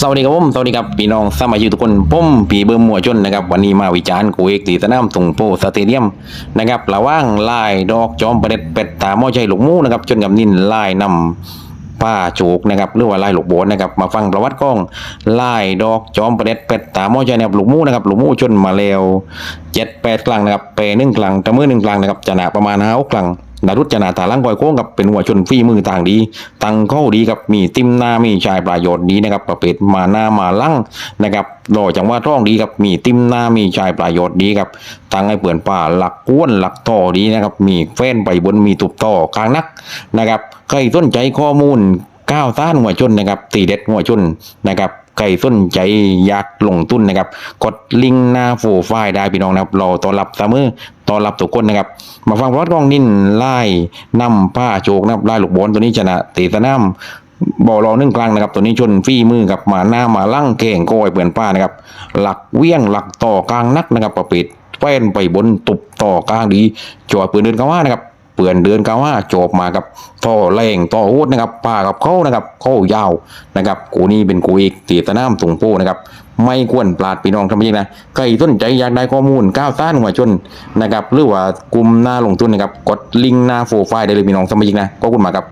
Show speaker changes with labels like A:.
A: สวัสดีครับผมสวัสดีครับพี่น้องสมาชิกทุกคนผมปีเบิ่มมัวชนนะครับวันนี้มาวิจารณ์กูเอกตีสนามตุงโปสเตเดียมนะครับระว่างลายดอกจอมประเด็ดเป็ดตาหม้อใจหลกมูนะครับจนกับนินลายนำป้าโจกนะครับหรือว่าลายหลกโบนนะครับมาฟังประวัติกล้องลายดอกจอมประเด็ดเป็ดตาหม้อใจนะครับหลกมูนะครับหลกมูจนมาแล้วเจ็ดแปดครั้งนะครับเปหนึ่งครั้งตะมือหนึ่งครั้งนะครับจะหนาประมาณห้าครั้ง ดารุจนาตาลังปล่อยโค้งกับเป็นหัวชนฝีมือต่างดี ตังเข้าดีครับมีติมหน้ามีชายประโยชน์ดีนะครับ ประเภทมาหน้ามาลั่งนะครับรอจังว่าร่องดีครับมีติมหน้ามีชายประโยชน์ดีครับตังให้เปื่อนป่าหลักก้วนหลักต่อดีนะครับ มีแฟนไปบนมีตุบต่อกลางนักนะครับใครสนใจข้อมูลก้าวต้านหัวชนนะครับตีเด็ดหัวชนนะครับใครสนใจอยากลงทุนนะครับ กดลิงก์หน้าโฟไฟล์ได้พี่น้องนะครับรอต้อนรับเสมอ ต้อนรับทุกคนนะครับ มาฟังพรอดกองนินไล่นำผ้าโจกนะครับไล่ลูกบอลตัวนี้ชนะตีสนามบอลรอหนึ่งกลางนะครับ ตัวนี้ชนฟีมือกับมาหน้ามาลั่งเก่งก้อยเปลี่ยนป้านะครับ หลักเวียงหลักต่อกลางนักนะครับประเภทแป้นไปบนตุบต่อกลางดีจอปืนเดินกาว่านะครับ เปื่อนเดินกาว่าจบมากับต่อแรงต่อโอดนะครับป่ากับเขานะครับเข้ายาวนะครับกูนี่เป็นกูอีกตีตะนามตุงโป้นะครับไม่ควรปลาดพี่น้องทำยังนะใครสนใจอยากได้ข้อมูลก้าวต้านหัวชนนะครับหรือว่ากลุ่มหน้าลงทุนนะครับกดลิงก์หน้าโฟไฟล์ได้เลยพี่น้องสมาชิงนะก็คุณมาครับ